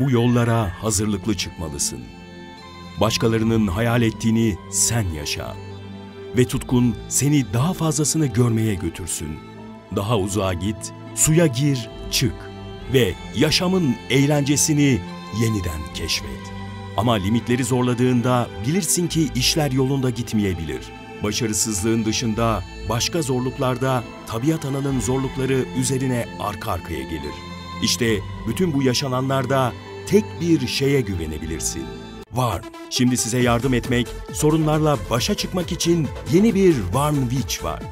Bu yollara hazırlıklı çıkmalısın. Başkalarının hayal ettiğini sen yaşa. Ve tutkun seni daha fazlasını görmeye götürsün. Daha uzağa git, suya gir, çık ve yaşamın eğlencesini yeniden keşfet. Ama limitleri zorladığında bilirsin ki işler yolunda gitmeyebilir. Başarısızlığın dışında başka zorluklarda tabiat ananın zorlukları üzerine arka arkaya gelir. İşte bütün bu yaşananlarda tek bir şeye güvenebilirsin. Var. Şimdi size yardım etmek, sorunlarla başa çıkmak için yeni bir Warn Witch var.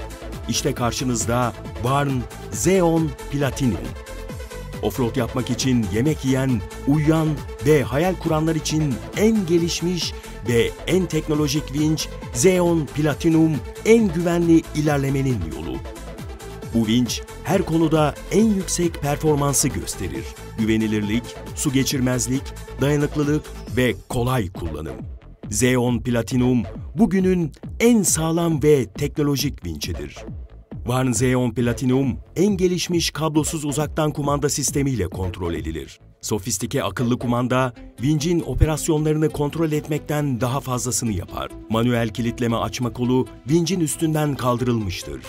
İşte karşınızda Warn Xeon Platinum. Offroad yapmak için yemek yiyen, uyuyan ve hayal kuranlar için en gelişmiş ve en teknolojik vinç Xeon Platinum en güvenli ilerlemenin yolu. Bu vinç her konuda en yüksek performansı gösterir. Güvenilirlik, su geçirmezlik, dayanıklılık ve kolay kullanım. Xeon Platinum bugünün en sağlam ve teknolojik vinçidir. Warn Xeon Platinum en gelişmiş kablosuz uzaktan kumanda sistemiyle kontrol edilir. Sofistike akıllı kumanda, vincin operasyonlarını kontrol etmekten daha fazlasını yapar. Manuel kilitleme açma kolu vincin üstünden kaldırılmıştır.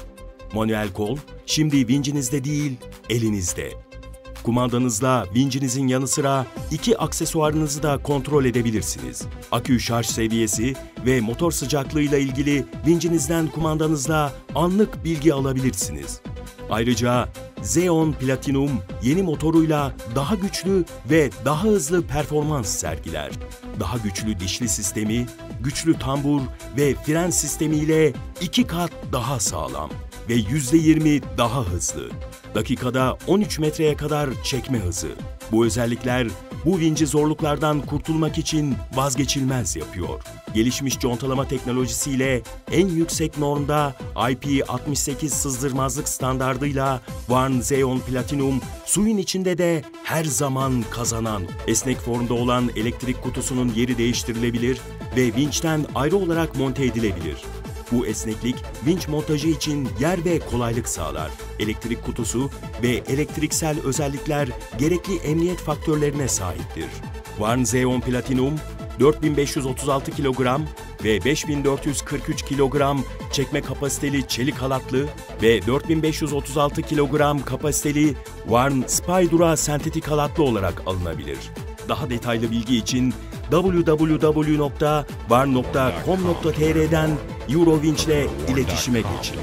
Manuel kol, şimdi vincinizde değil, elinizde. Kumandanızla vincinizin yanı sıra iki aksesuarınızı da kontrol edebilirsiniz. Akü şarj seviyesi ve motor sıcaklığıyla ilgili vincinizden kumandanızla anlık bilgi alabilirsiniz. Ayrıca Xeon Platinum yeni motoruyla daha güçlü ve daha hızlı performans sergiler. Daha güçlü dişli sistemi, güçlü tambur ve fren sistemiyle iki kat daha sağlam ve %20 daha hızlı. Dakikada 13 metreye kadar çekme hızı. Bu özellikler bu vinci zorluklardan kurtulmak için vazgeçilmez yapıyor. Gelişmiş contalama teknolojisiyle en yüksek normda IP68 sızdırmazlık standardıyla Warn Xeon Platinum suyun içinde de her zaman kazanan. Esnek formda olan elektrik kutusunun yeri değiştirilebilir ve vinçten ayrı olarak monte edilebilir. Bu esneklik vinç montajı için yer ve kolaylık sağlar. Elektrik kutusu ve elektriksel özellikler gerekli emniyet faktörlerine sahiptir. Warn Xeon Platinum 4536 kilogram ve 5443 kilogram çekme kapasiteli çelik halatlı ve 4536 kilogram kapasiteli Warn Spydura sentetik halatlı olarak alınabilir. Daha detaylı bilgi için www.var.com.tr'den Eurovinç ile iletişime geçin.